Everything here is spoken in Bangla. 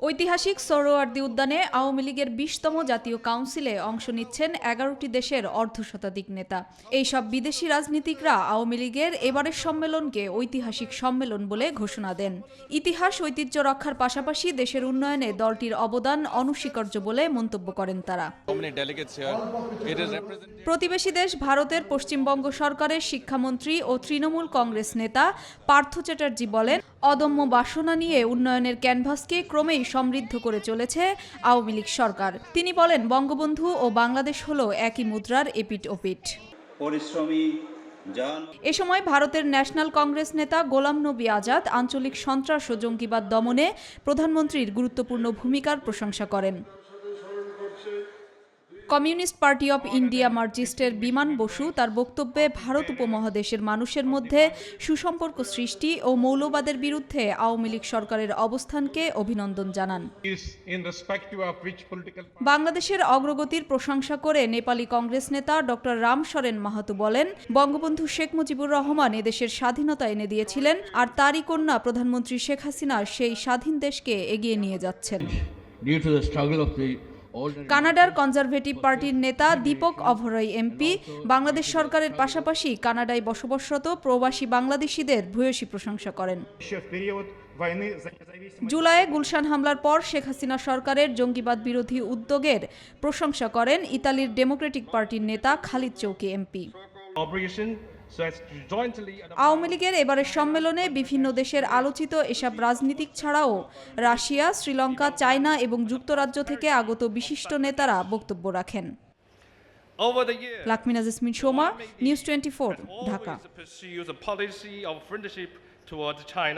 ঐতিহাসিক সোহরাওয়ার্দী উদ্যানে আওয়ামী লীগের বিশতম জাতীয় কাউন্সিলে অংশ নিচ্ছেন এগারোটি দেশের অর্ধশতাধিক নেতা। এইসব বিদেশি রাজনীতিকরা আওয়ামী লীগের এবারের সম্মেলনকে ঐতিহাসিক সম্মেলন বলে ঘোষণা দেন। ইতিহাস ঐতিহ্য রক্ষার পাশাপাশি দেশের উন্নয়নে দলটির অবদান অনস্বীকার্য বলে মন্তব্য করেন তারা। প্রতিবেশী দেশ ভারতের পশ্চিমবঙ্গ সরকারের শিক্ষামন্ত্রী ও তৃণমূল কংগ্রেস নেতা পার্থ চ্যাটার্জি বলেন অদম্য বাসনা নিয়ে উন্নয়নের ক্যানভাসকে ক্রমেই সমৃদ্ধ করে চলেছে আওয়ামী লীগ সরকার। তিনি বলেন বঙ্গবন্ধু ও বাংলাদেশ হল একই মুদ্রার এপিট ওপিট পরিশ্রমী এ সময় ভারতের ন্যাশনাল কংগ্রেস নেতা গোলাম নবী আজাদ আঞ্চলিক সন্ত্রাস ও জঙ্গিবাদ দমনে প্রধানমন্ত্রীর গুরুত্বপূর্ণ ভূমিকার প্রশংসা করেন। কমিউনিস্ট পার্টি অব ইন্ডিয়া মার্জিস্টের বিমান বসু তার বক্তব্যে ভারত উপমহাদেশের মানুষের মধ্যে সুসম্পর্ক সৃষ্টি ও মৌলবাদের বিরুদ্ধে আওয়ামী লীগ সরকারের অবস্থানকে অভিনন্দন জানান। বাংলাদেশের অগ্রগতির প্রশংসা করে নেপালি কংগ্রেস নেতা ডক্টর রাম সরেন মাহাতো বলেন বঙ্গবন্ধু শেখ মুজিবুর রহমান এদেশের স্বাধীনতা এনে দিয়েছিলেন আর তারই কন্যা প্রধানমন্ত্রী শেখ হাসিনা সেই স্বাধীন দেশকে এগিয়ে নিয়ে যাচ্ছেন। Due to the struggle of the ordinary কানাডার কনজারভেটিভ পার্টির নেতা দীপক অভরয় এমপি, বাংলাদেশ সরকারের পাশাপাশি কানাডায় বসবাসরত প্রবাসী বাংলাদেশিদের ভূয়সী প্রশংসা করেন। জুলাইয়ে গুলশান হামলার পর শেখ হাসিনা সরকারের জঙ্গিবাদ বিরোধী উদ্যোগের প্রশংসা করেন ইতালির ডেমোক্রেটিক পার্টির নেতা খালিদ চৌকি এমপি। আওয়ামী লীগের এবারের সম্মেলনে বিভিন্ন দেশের আলোচিত এসব রাজনীতিক ছাড়াও রাশিয়া শ্রীলঙ্কা চায়না এবং যুক্তরাজ্য থেকে আগত বিশিষ্ট নেতারা বক্তব্য রাখেন। Soma news twenty Dhaka.